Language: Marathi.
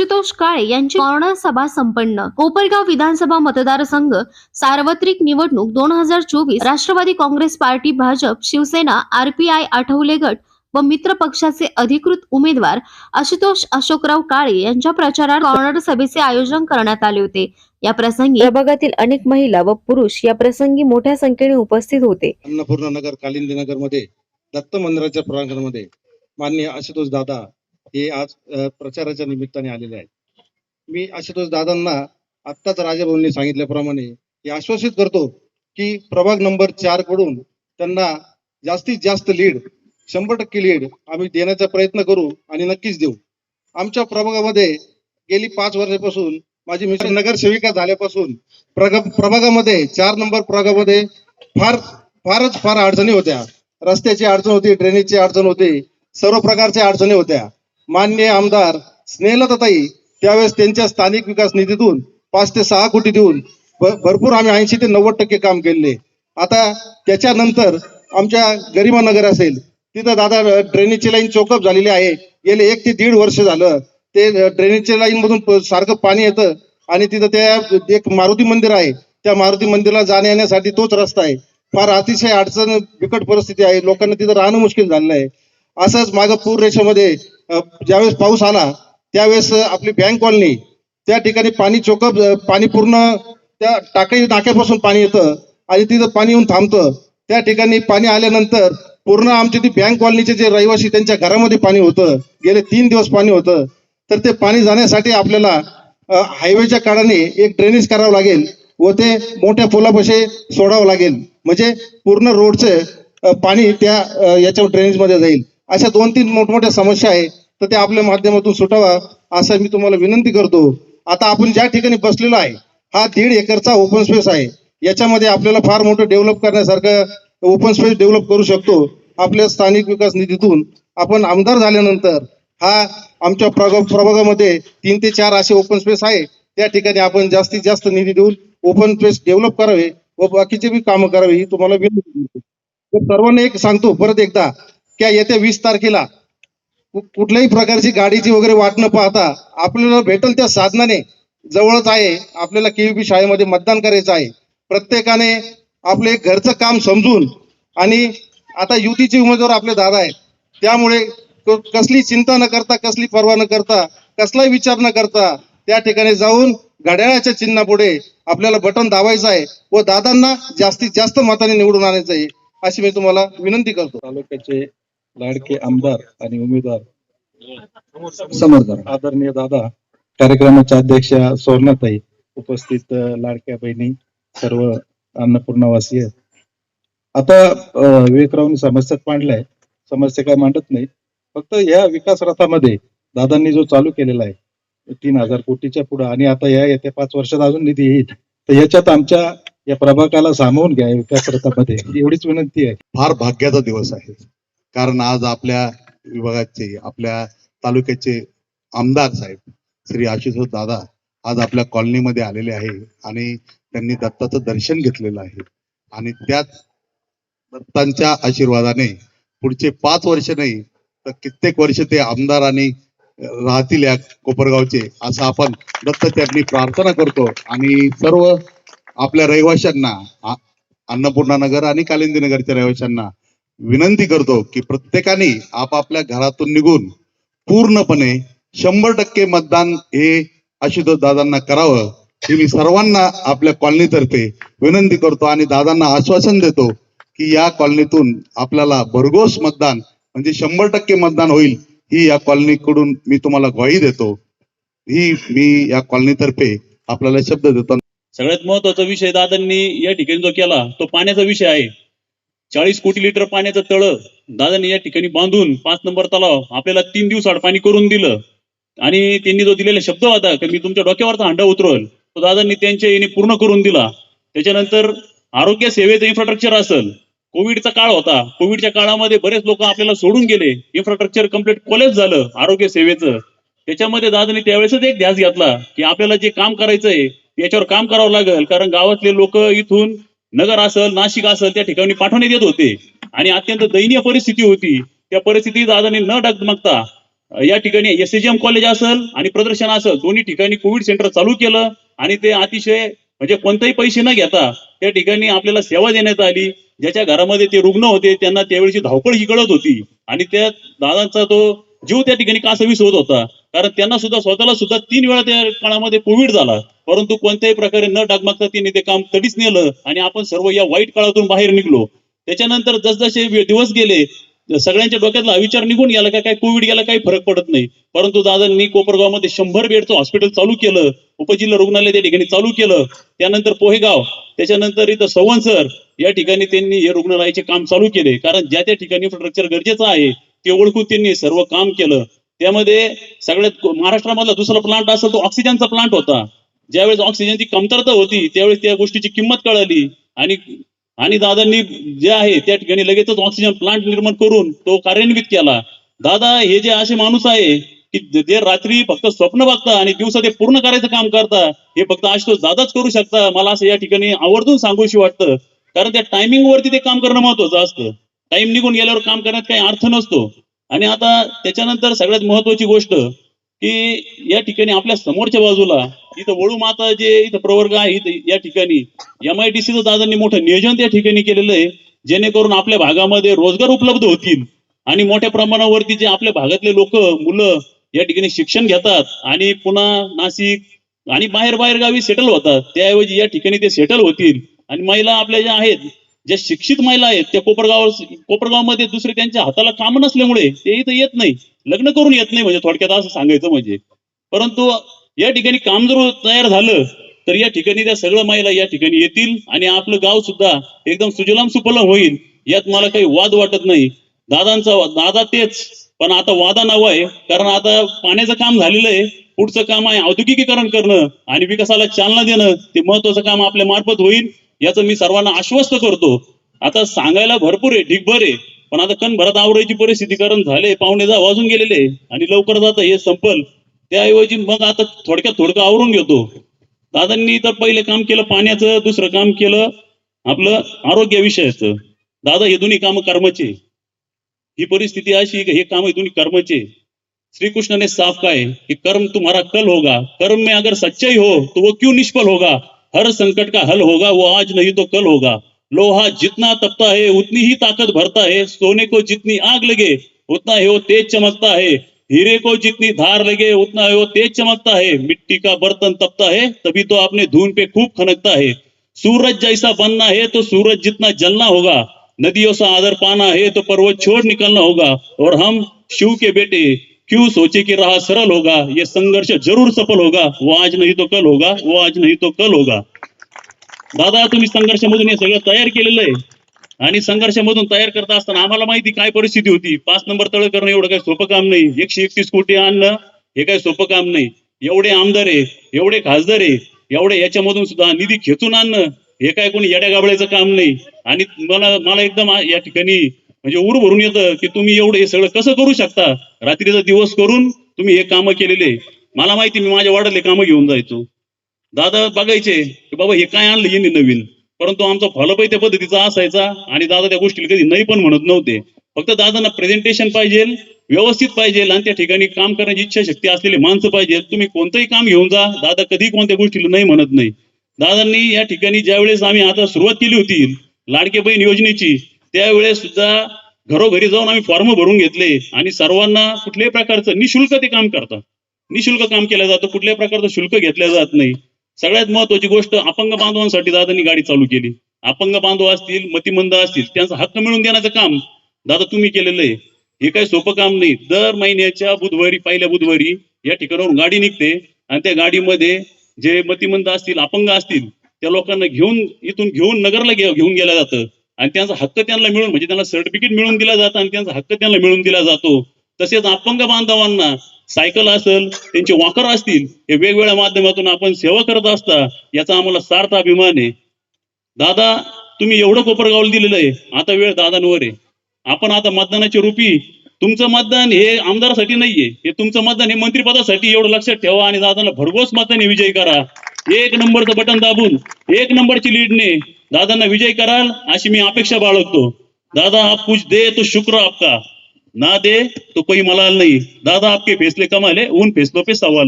आशुतोष काळे यांची कॉर्नर सभा संपन्न. कोपरगाव विधानसभा मतदारसंघ सार्वत्रिक निवडणूक दोन हजार चोवीस. Rashtrawadi Congress party Bhajap Shivsena RPI Athawale गट व मित्र पक्षाचे अधिकृत उमेदवार आशुतोष अशोकराव काळे यांच्या प्रचारात कॉर्नर सभेचे आयोजन करण्यात आले होते. या प्रसंगी प्रभागातील अनेक महिला व पुरुष या प्रसंगी मोठ्या संख्येने उपस्थित होते. अन्नपूर्णा नगर कालिंदी नगरमध्ये दत्त मंदिराच्या प्रांगणामध्ये माननीय आशुतोष दादा हे आज प्रचाराच्या निमित्ताने आलेले आहेत. मी आशुतोष दादांना आत्ताच राजभवनने सांगितल्याप्रमाणे हे आश्वासित करतो की प्रभाग नंबर चारकडून त्यांना जास्तीत जास्त लीड शंभर टक्के लीड आम्ही देण्याचा प्रयत्न करू आणि नक्कीच देऊ. आमच्या प्रभागामध्ये गेली पाच वर्षापासून माझी मित्र नगरसेविका झाल्यापासून प्रग प्रभागामध्ये चार नंबर प्रभागामध्ये फार फारच फार अडचणी होत्या. रस्त्याची अडचण होती ड्रेनेजची अडचण होती सर्व प्रकारच्या अडचणी होत्या. मान्य आमदार स्नेहलताताई त्यावेळेस त्यांच्या स्थानिक विकास निधीतून पाच ते सहा कोटी देऊन भरपूर आम्ही ऐंशी ते नव्वद टक्के काम केलेले आता त्याच्यानंतर आमच्या गरिमा नगर असेल तिथं दादा ड्रेनेजची लाईन चोकअप झालेली आहे. गेले एक ते दीड वर्ष झालं. ते ड्रेनेजच्या लाईन मधून सारखं पाणी येतं आणि तिथं त्या एक मारुती मंदिर आहे. त्या मारुती मंदिरला जाण्या येण्यासाठी तोच रस्ता आहे. फार अतिशय अडचण बिकट परिस्थिती आहे. लोकांना तिथं राहणं मुश्किल झालेलं आहे. असंच मागं पूर रेषेमध्ये ज्यावेळेस पाऊस आला त्यावेळेस आपली बँक कॉलनी त्या ठिकाणी पाणी चोकप पाणी पूर्ण त्या टाकळी टाक्यापासून पाणी येतं आणि तिथं पाणी येऊन थांबतं. त्या ठिकाणी पाणी आल्यानंतर पूर्ण आमची ती बँक कॉलनीचे जे रहिवासी त्यांच्या घरामध्ये पाणी होतं. गेले तीन दिवस पाणी होतं. तर ते पाणी जाण्यासाठी आपल्याला हायवेच्या काळाने एक ड्रेनेज करावं लागेल व ते मोठ्या पुलापाशी सोडावं लागेल. म्हणजे पूर्ण रोडचे पाणी त्या याच्या याच्यावर ड्रेनेजमध्ये जाईल. अशा दोन तीन मोठमोठ्या समस्या आहेत तर त्या आपल्या माध्यमातून सुटावा असं मी तुम्हाला विनंती करतो. आता आपण ज्या ठिकाणी बसलेलो आहे हा दीड एकरचा ओपन स्पेस आहे. याच्यामध्ये आपल्याला फार मोठं डेव्हलप करण्यासारखं ओपन स्पेस डेव्हलप करू शकतो. आपल्या स्थानिक विकास निधीतून आपण आमदार झाल्यानंतर हा आमच्या प्रभाग प्रभागामध्ये तीन ते चार असे ओपन स्पेस आहे. त्या ठिकाणी आपण जास्तीत जास्त निधी देऊन ओपन स्पेस डेव्हलप करावे व बाकीचे बी कामं करावे ही तुम्हाला विनंती सर्वांना एक सांगतो परत एकदा त्या येत्या वीस तारखेला? कुठल्याही प्रकारची गाडीची वगैरे वाट न पाहता आपल्याला भेटल त्या साधनाने जवळच आहे. आपल्याला केव्हीपी शाळेमध्ये मतदान करायचं आहे. प्रत्येकाने आपले घरचं काम समजून आणि आता युतीचे उमेदवार आपले दादा आहेत. त्यामुळे कसली चिंता न करता कसली पर्वा न करता कसलाही विचार न करता त्या ठिकाणी जाऊन घड्याळाच्या चिन्हापुढे आपल्याला बटन दाबायचं आहे व दादांना जास्तीत जास्त मताने निवडून आणायचं आहे अशी मी तुम्हाला विनंती करतो. तालुक्याचे लाडके आमदार आणि उमेदवार. समजदार आदरणीय दादा कार्यक्रमाच्या अध्यक्षा सुवर्णाताई उपस्थित लाडक्या बहिणी सर्व अन्नपूर्णावासीय आता विवेकरावनी समस्यात मांडलाय. समस्या काय मांडत नाही. फक्त या विकास रथामध्ये दादांनी जो चालू केलेला आहे तीन हजार कोटीच्या पुढे आणि आता या येत्या पाच वर्षात अजून निधी येईल. तर याच्यात आमच्या या प्रभागाला सामावून घ्या या विकास रथामध्ये. एवढीच विनंती आहे. फार भाग्याचा दिवस आहे. कारण आज आपल्या विभागाचे आपल्या तालुक्याचे आमदार साहेब श्री आशुतोष दादा आज आपल्या कॉलनीमध्ये आलेले आहे आणि त्यांनी दत्ताचं दर्शन घेतलेलं आहे. आणि त्याच दत्तांच्या आशीर्वादाने पुढचे पाच वर्ष नाही तर कित्येक वर्ष ते आमदार आणि राहतील या कोपरगावचे असं आपण दत्त त्यांनी प्रार्थना करतो. आणि सर्व आपल्या रहिवाशांना अन्नपूर्णा नगर आणि कालिंदी नगरच्या रहिवाशांना विनंती करतो की प्रत्येकाने आपापल्या घरातून निघून पूर्णपणे शंभर टक्के मतदान हे आशुतोष दादांना करावं हे मी सर्वांना आपल्या कॉलनीतर्फे विनंती करतो आणि दादांना आश्वासन देतो की या कॉलनीतून आपल्याला भरघोस मतदान म्हणजे शंभर टक्के मतदान होईल ही या कॉलनीकडून मी तुम्हाला ग्वाही देतो. ही मी या कॉलनीतर्फे आपल्याला शब्द देतो. सगळ्यात महत्त्वाचा विषय दादांनी या ठिकाणी जो केला तो पाण्याचा विषय आहे. चाळीस कोटी लिटर पाण्याचं तळ दादांनी या ठिकाणी बांधून पाच नंबर तलाव आपल्याला तीन दिवसाआड पाणी करून दिलं. आणि त्यांनी जो दिलेला शब्द होता की मी तुमच्या डोक्यावरचा हंडा उतरवल तो दादांनी त्यांच्या याने पूर्ण करून दिला. त्याच्यानंतर आरोग्य सेवेचं इन्फ्रास्ट्रक्चर असेल कोविडचा काळ होता. कोविडच्या काळामध्ये बरेच लोक आपल्याला सोडून गेले. इन्फ्रास्ट्रक्चर कंप्लीट कॉलेज झालं आरोग्य सेवेचं. त्याच्यामध्ये दादांनी त्यावेळेसच एक ध्यास घेतला की आपल्याला जे काम करायचंय याच्यावर काम करावं लागेल. कारण गावातले लोक इथून नगर असेल नाशिक असेल त्या ठिकाणी पाठवण्यात येत होते. आणि अत्यंत दयनीय परिस्थिती होती. त्या परिस्थितीत दादांनी न डगमगता या ठिकाणी एसएजीएम कॉलेज असेल आणि प्रदर्शन असेल दोन्ही ठिकाणी कोविड सेंटर चालू केलं. आणि ते अतिशय म्हणजे कोणतेही पैसे न घेता त्या ठिकाणी आपल्याला सेवा देण्यात आली. ज्याच्या घरामध्ये ते रुग्ण होते त्यांना त्यावेळीची धावपळ ही कळत होती. आणि त्या दादांचा तो जीव त्या ठिकाणी कासवीस होत होता. कारण त्यांना सुद्धा स्वतःला सुद्धा तीन वेळा त्या काळामध्ये कोविड झाला. परंतु कोणत्याही प्रकारे न डागमागता त्यांनी ते काम तडीच नेलं आणि आपण सर्व या वाईट काळातून बाहेर निघलो. त्याच्यानंतर जसजसे दिवस गेले सगळ्यांच्या डोक्यातला विचार निघून गेला का काय कोविड गेला काही फरक पडत नाही. परंतु दादांनी कोपरगावमध्ये शंभर बेडचं हॉस्पिटल चालू केलं उपजिल्हा रुग्णालय त्या ठिकाणी चालू केलं. त्यानंतर पोहेगाव त्याच्यानंतर इथं सवनसर या ठिकाणी त्यांनी हे रुग्णालयाचे काम चालू केले. कारण ज्या त्या ठिकाणी इन्फ्रास्ट्रक्चर गरजेचं आहे ते ओळखून त्यांनी सर्व काम केलं. त्यामध्ये सगळ्यात महाराष्ट्रामधला दुसरा प्लांट असेल तो ऑक्सिजनचा प्लांट होता. ज्यावेळेस ऑक्सिजनची कमतरता होती त्यावेळेस त्या गोष्टीची किंमत कळाली. आणि आणि दादांनी जे आहे त्या ठिकाणी लगेचच ऑक्सिजन प्लांट निर्माण करून तो कार्यान्वित केला. दादा हे जे असे माणूस आहे की जे- जे रात्री फक्त स्वप्न बघता आणि दिवसा ते पूर्ण करायचं काम करता हे फक्त आशुतोष दादाच करू शकता. मला असं या ठिकाणी आवर्जून सांगूशी वाटतं. कारण त्या टायमिंग वरती ते काम करणं महत्वाचं असतं. टाइम निघून गेल्यावर काम करण्यात काही अर्थ नसतो. आणि आता त्याच्यानंतर सगळ्यात महत्वाची गोष्ट की या ठिकाणी आपल्या समोरच्या बाजूला इथं वळू माता जे इथं प्रवर्ग आहे या ठिकाणी एम आय डी सीचं दादांनी मोठं नियोजन त्या ठिकाणी केलेलं आहे जेणेकरून आपल्या भागामध्ये रोजगार उपलब्ध होतील. आणि मोठ्या प्रमाणावरती जे आपल्या भागातले लोक मुलं या ठिकाणी शिक्षण घेतात आणि पुन्हा नाशिक आणि बाहेर बाहेर गावी सेटल होतात. त्याऐवजी या ठिकाणी ते सेटल होतील. आणि महिला आपल्या ज्या आहेत ज्या शिक्षित महिला आहेत त्या कोपरगाव कोपरगावमध्ये दुसरे त्यांच्या हाताला काम नसल्यामुळे ते इथं येत नाही. लग्न करून येत नाही म्हणजे थोडक्यात असं सांगायचं म्हणजे. परंतु या ठिकाणी काम जर तयार झालं तर या ठिकाणी त्या सगळ्या महिला या ठिकाणी येतील आणि आपलं गाव सुद्धा एकदम सुजलाम सुफलम होईल यात मला काही वाद वाटत नाही. दादांचा दादा तेच पण आता वादा नाव आहे कारण आता पाण्याचं काम झालेलं आहे पुढचं काम आहे औद्योगिकीकरण करणं आणि विकासाला चालना देणं ते महत्वाचं काम आपल्या मार्फत होईल. याचं मी सर्वांना आश्वस्त करतो. आता सांगायला भरपूर आहे ढिगभर आहे. पण आता कण भरात आवडायची परिस्थिती कारण झाले पाहुणे जा वाजून गेलेले आणि लवकरच आता हे संपल. त्याऐवजी मग आता थोडक्यात थोडकं आवरून घेतो. दादांनी तर पहिले काम केलं पाण्याचं दुसरं काम केलं आपलं आरोग्याविषयाचं. दादा हे दोन्ही कामं कर्माचे ही परिस्थिती अशी की हे काम हे दोन्ही कर्माचे श्री ने साफ काय की कि कर्म तुम्हारा कल होगा. कर्म में अगर सच्चाई हो तो वो क्यों निष्फल होगा? हर संकट का हल होगा, वो आज नहीं तो कल होगा। लोहा जितना तपता है, उतनी ही ताकत भरता है। सोने को जितनी आग लगे, उतना ही वो तेज चमकता है। हीरे को जितनी धार लगे, उतना ही वो तेज चमकता है। मिट्टी का बर्तन तपता है, तभी तो आपने धून पे खूब खनकता है। सूरज जैसा बनना है तो सूरज जितना जलना होगा। नदियों से आदर पाना है तो पर्वत छोड़ निकलना होगा। और हम शिव के बेटे क्यों सोचे कि राह सरल होगा? ये संघर्ष जरूर सफल होगा। वो आज नहीं तो कल होगा वो आज नहीं तो कल होगा। दादा तुम्ही संघर्षामधून हे सगळं तयार केलेलं आहे. आणि संघर्षामधून तयार करत असताना आम्हाला माहिती काय परिस्थिती होती? पाच नंबर तळ करणं एवढं काही सोपं काम नाही. एकशे एकतीस कोटी आणणं हे काही सोपं काम नाही. एवढे आमदार आहे एवढे खासदार आहे एवढे याच्यामधून सुद्धा निधी खेचून आणणं हे काय कोणी येड्या गाबळ्याचं काम नाही. आणि मला मला एकदम या ठिकाणी म्हणजे उर भरून येतं की तुम्ही एवढं हे सगळं कसं करू शकता? रात्रीचा दिवस करून तुम्ही हे कामं केलेले. मला माहिती मी माझ्या वाढले कामं घेऊन जायचो. दादा बघायचे की बाबा हे काय आणलं येणे नवीन? परंतु आमचा फॉलोअप त्या पद्धतीचा असायचा आणि दादा त्या गोष्टीला कधी नाही पण म्हणत नव्हते. फक्त दादांना प्रेझेंटेशन पाहिजे व्यवस्थित पाहिजे आणि त्या ठिकाणी काम करण्याची इच्छाशक्ती असलेली माणसं पाहिजे. तुम्ही कोणतंही काम घेऊन जा दादा कधी कोणत्या गोष्टीला नाही म्हणत नाही. दादांनी या ठिकाणी ज्यावेळेस आम्ही आता सुरुवात केली होती लाडके बहीण योजनेची त्यावेळेस सुद्धा घरोघरी जाऊन आम्ही फॉर्म भरून घेतले आणि सर्वांना कुठल्याही प्रकारचं निशुल्क ते काम करतात. निशुल्क काम केलं जातं कुठल्याही प्रकारचं शुल्क घेतलं जात नाही. सगळ्यात महत्वाची गोष्ट अपंग बांधवांसाठी दादांनी गाडी चालू केली. अपंग बांधव असतील मतिमंद असतील त्यांचा हक्क मिळून देण्याचं काम दादा तुम्ही केलेलं आहे. हे काही सोपं काम नाही. दर महिन्याच्या बुधवारी पहिल्या बुधवारी या ठिकाणावरून गाडी निघते आणि त्या गाडीमध्ये जे मतिमंद असतील अपंग असतील त्या लोकांना घेऊन इथून घेऊन नगरला घेऊन गेलं जातं. आणि त्यांचा हक्क त्यांना मिळून म्हणजे त्यांना सर्टिफिकेट मिळून दिला जातं आणि त्यांचा हक्क त्यांना मिळून दिला जातो. तसेच अपंग बांधवांना सायकल असेल त्यांचे वॉकर असतील हे वेगवेगळ्या माध्यमातून आपण सेवा करत असता याचा आम्हाला सार्थ अभिमान आहे. दादा तुम्ही एवढं कोपरगावला दिलेलं आहे. आता वेळ दादांवर आहे. आपण आता मतदानाची रुपी तुमचं मतदान हे आमदारासाठी नाहीये. हे तुमचं मतदान हे मंत्रिपदासाठी एवढं लक्षात ठेवा आणि दादांना भरघोस मताने विजय करा. एक नंबरचं बटन दाबून एक नंबरची लीडने दादांना विजय कराल अशी मी अपेक्षा बाळगतो. दादा आप कुछ दे तो शुक्र आपका. ना दे तो कोई मलाल नाही. दादा आपके फैसले कमाले उन फैसलों पे सवाल